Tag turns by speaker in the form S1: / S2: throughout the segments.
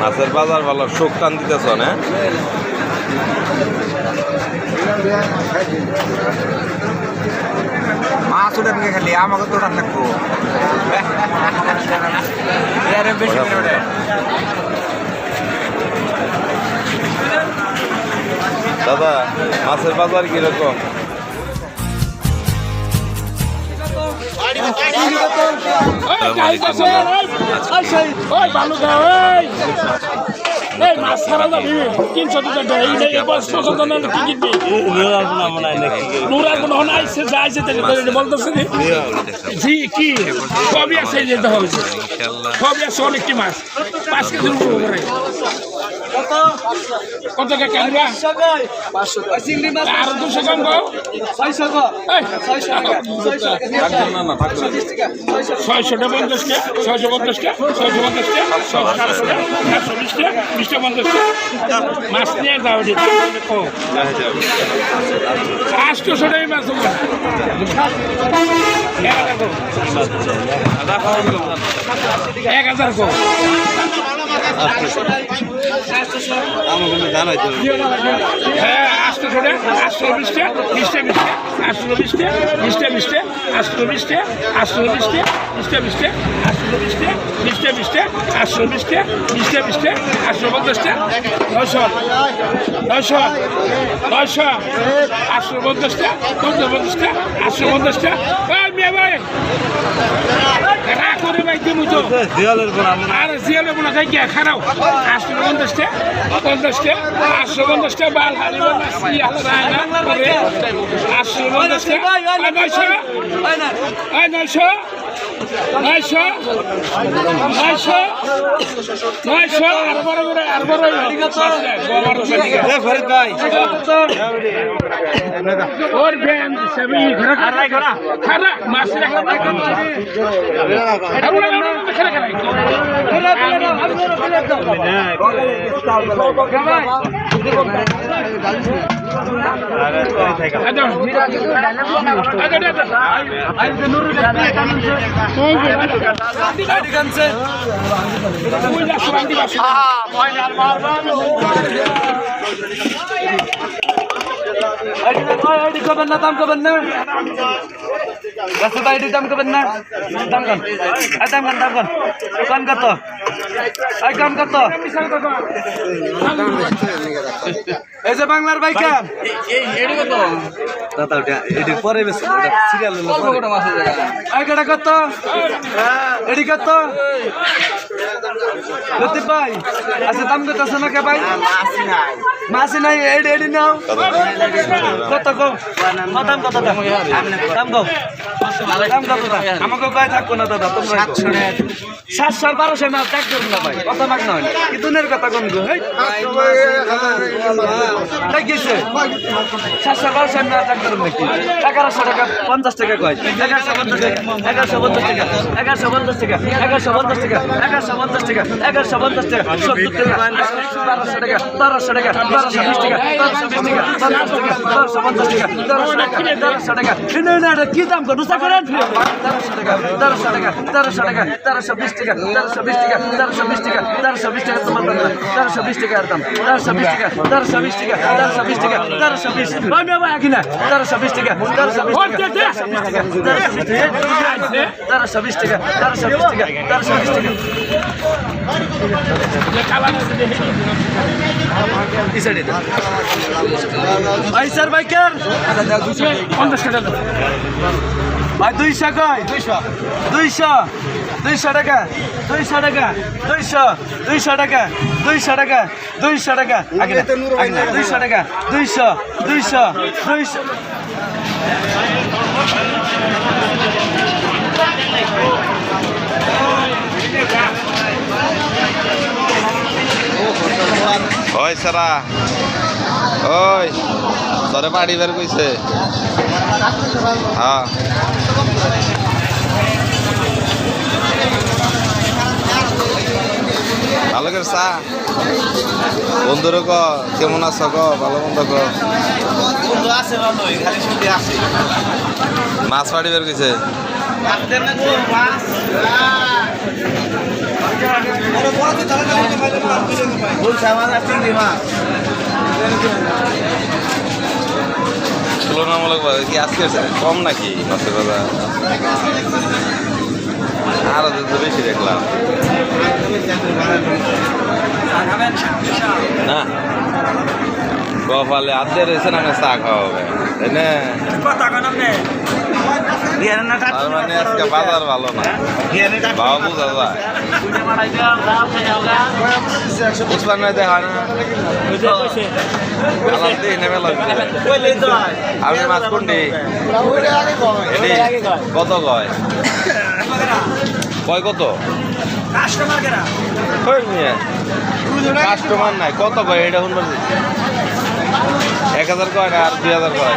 S1: মাছের বাজার ভালো শোক টান দিতেছ না
S2: মাছ খালি আমাকে তো রান্না করব।
S1: দাদা মাছের বাজার কীরকম?
S3: জি কি সবই আছে যেতে হবে সবই আছে অনেকটি মাছ পাঁচ কেজির উপর কত? টাকা আমরা আরও দুশো কম গো এই, ছয়শোটা পঞ্চাশটা ছয়শো পঞ্চাশটা ছয়শো পঞ্চাশটা ছয়শো চারশোটা চারশো বিশটা বিশটা পঞ্চাশটা মাছ নিয়ে যাও আটশোশো টাকা মাছ দেবো এক হাজার কো? হ্যাঁ আটশো টাকা আটশো বিশটা বিশটা বিশটা আটশো বিশটা বিশটা বিশটা আটশো বিশটা আটশো বিশটা বিশটা বিশটা নয়শো নয়শো নয়শো আটশো পঞ্চাশটা পঞ্চাশ পঞ্চাশটা আটশো পঞ্চাশটা ভাই তো আর জিয়ালে মনে হয় গিয়া খারাও আটশো পঞ্চাশটা পঞ্চাশটা আটশো পঞ্চাশটা বাল করে আটশো পঞ্চাশটা নয়শো নয়শো নয়শো নয়শো নয়শো আর বড় করে আর বড় ওর ব্যান সবই খারা। খারা খারা মাছ রাখা খারা খারা।
S4: আইডি করবেন না দাম করবেন না রাস্তা আইডি দাম করবেন না দাম কন দাম কন দাম কত এই কাম কত এই যে বাংলার বাইকা দাদা ওটা এটি পরে বেশি সিরিয়াল এই কটা কত এডি কত লতিফ ভাই আচ্ছা দাম কত আছে না কে ভাই? মাসি নাই এডি এডি নাও। কত কো? দাম কত? দাম দাম আমাকে গায়ে থাকব না দাদা তোমরা সাতশো আর বারোশো মাছ ত্যাগ করুন না ভাই কত মাগ না হয় কি দুনের কথা কোন গেছে সাতশো বারোশো মাছ ত্যাগ করুন নাকি এগারোশো টাকা পঞ্চাশ টাকা কয় এগারোশো পঞ্চাশ টাকা এগারোশো পঞ্চাশ টাকা এগারোশো পঞ্চাশ টাকা এগারোশো পঞ্চাশ টাকা এগারোশো পঞ্চাশ টাকা এগারোশো পঞ্চাশ টাকা সত্তর টাকা বারোশো টাকা বারোশো টাকা বারোশো না না কি দাম করেন তেরোশো টাকা তেরোশো টাকা তেরোশো টাকা তেরোশো বিশ টাকা তেরোশো বিশ টাকা তেরোশো বিশ টাকা তেরোশো বিশ টাকা তোমার দাম তেরোশো বিশ টাকা দাম তেরোশো বিশ টাকা তেরোশো বিশ টাকা তেরোশো বিশ টাকা তেরোশো বিশ আমি আবার একই না তেরোশো বিশ টাকা তেরোশো বিশ টাকা তেরোশো বিশ টাকা তেরোশো বিশ টাকা তেরোশো বিশ টাকা তেরোশো বিশ টাকা ভাই স্যার বাইকার
S3: পঞ্চাশ টাকা
S4: ভাই দুইশো কয় দুইশো। দুইশো। দুইশো টাকা। দুইশো টাকা। দুইশো। দুইশো টাকা। দুইশো টাকা। দুইশো টাকা। আগে দুইশো টাকা। দুইশো। দুইশো। দুইশো।
S1: ওই সারা। ওই সরে বাড়ি বের কইছে। হ্যাঁ। ভালো করে চা। বন্ধুর ক কেমন আছো ক? ভালো মন্দ ক? মাছ বাড়ি বের কইছে? তুলনামূলক কি আজকে কম নাকি? মাছের বাজার? আরও তো বেশি দেখলাম। না? কপালে আদ্যে রয়েছে না চা খাওয়া হবে তাই না? তার মানে আজকে বাজার ভালো না। বোঝা যায়। বুঝলাম না কত কয়? কত? কাস্টমার নাই, কত কয়? এটা এক হাজার কয় না, আর দুই হাজার কয়?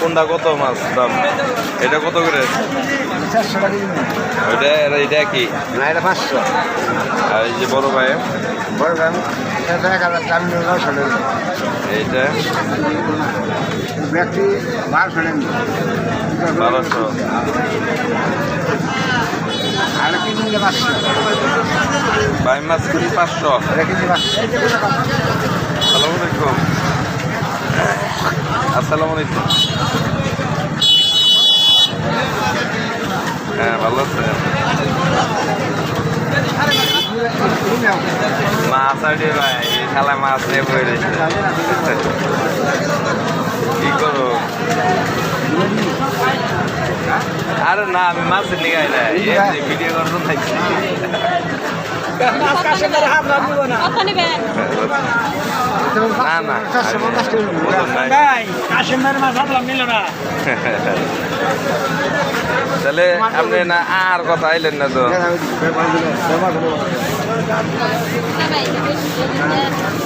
S1: কোনটা কত মাছ দাম? এটা কত করে? ওইটা এটা- এটা কি?
S2: না এটা পাঁচশো।
S1: আর এই যে বড় ভাই?
S2: বড় এক হাজার নশো
S1: এইটা?
S2: ব্যক্তি বারোশো
S1: বারোশো।
S2: আর কিনে নিলে পাঁচশো।
S1: ভাই মাছ
S2: কিনে পাঁচশো?
S1: আসসালামু আলাইকুম। আসসালামু আলাইকুম। হ্যাঁ ভালো আছেন মাছ আইডি ভাই খালা মাছ নিয়ে কি করো আরে না, আমি মাছ নিগাই না ভিডিও করতে থাকছি আপনি না আর কথা আইলেন না তো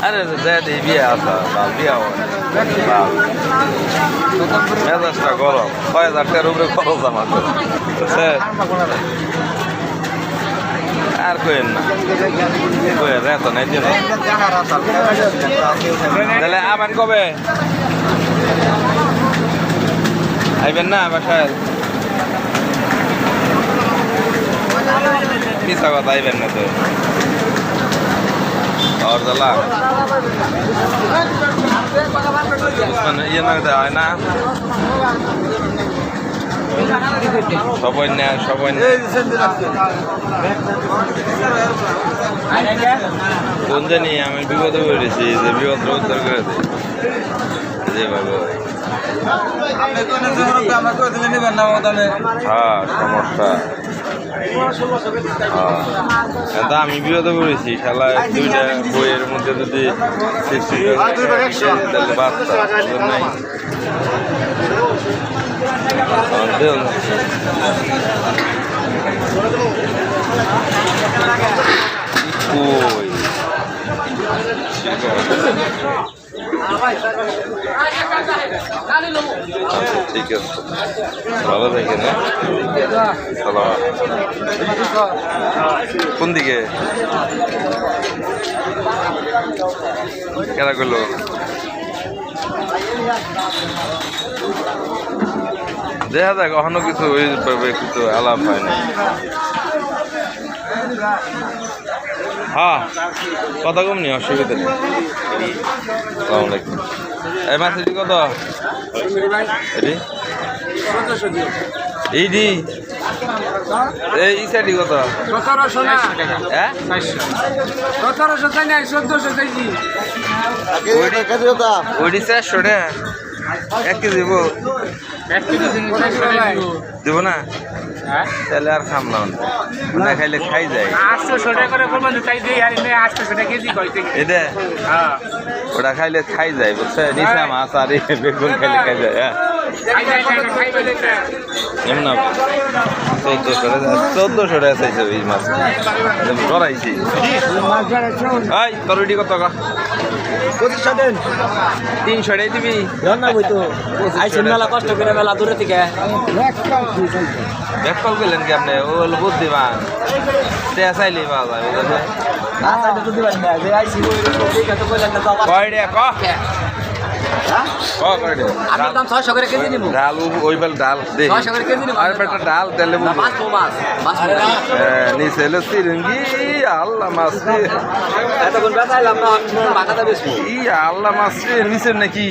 S1: আরে দেদি বিয়ে আসা বিয়া হয় মেজাজটা গরম ছয় হাজার টাকার উপরে খরচ আমার? আর কইেন না কইেন এত নাই দিন তাহলে আবেন কবে আইবেন না বাসায় মিশা কথা আইবেন না তো और दला उसमें ये ना হয় না সবাই নেয় সবাই কোন জানি আমি বিপদে পড়েছি যে বিপদ উদ্ধার করে দেয় যে বাবা হ্যাঁ। সমস্যা। হ্যাঁ। তা আমি বিপদে পড়েছি শালা দুইটা বইয়ের মধ্যে যদি সৃষ্টি তাহলে বাচ্চা নাই। কই আচ্ছা ঠিক আছে ভালো হ্যাঁ? সালাম কোন দিকে কেনা করল দেখা যাক কখনো কিছু কিছু আলাপ হয় না হ্যাঁ কথা কম নি অসুবিধা নেই। সালাম আলাইকুম। এই মাছটি কত? এটি? এইটি এই ইসাটি কত?
S3: সতেরোশো না।
S1: হ্যাঁ?
S3: সতেরোশো চাই নাই চোদ্দশো
S1: ওইটি চারশো টাকা এক কেজি দেবো।
S3: এক কেজি চারশো টাকা
S1: দেব না? তাহলে আর খাম না না খাইলে খাই যায়।
S3: আটশোশো টাকা করে করবেন তাই দিই আর এনে টাকা কেজি কইতে
S1: এটা
S3: হ্যাঁ।
S1: ওটা খাইলে খাই যায় বুঝছে? নিশা মাছ আর বেগুন খাইলে খাই যায় হ্যাঁ। এমন না চোদ্দশো টাকা চোদ্দশো টাকা চাইছে মাছ। ধরাইছি এই তোর কত টাকা?
S5: পঁচিশশো দেন
S1: তিনশোটাই দিবি।
S5: না বই তো। আইসেন মেলা কষ্ট করে মেলা দূরে থেকে।
S1: ব্যাক কল করলেন কি আপনি? ও হলো বুদ্ধিমান। তে চাইলেই পাওয়া যায় বুঝলেন ক?
S5: আমি দাম ছয়শো করে কেজি নিবো।
S1: ডাল ওই বেল ডাল
S5: ছয়শো করে কেজি নিবো।
S1: আর বেটা ডাল তেলে
S5: মাছ মাছ মাছ
S1: নিচে হলো সিরঙ্গি আল্লাহ মাছ
S5: এতক্ষণ বেচাইলাম না মাথাটা বেশি
S1: ই আল্লাহ মাছ রে নিচে নাকি?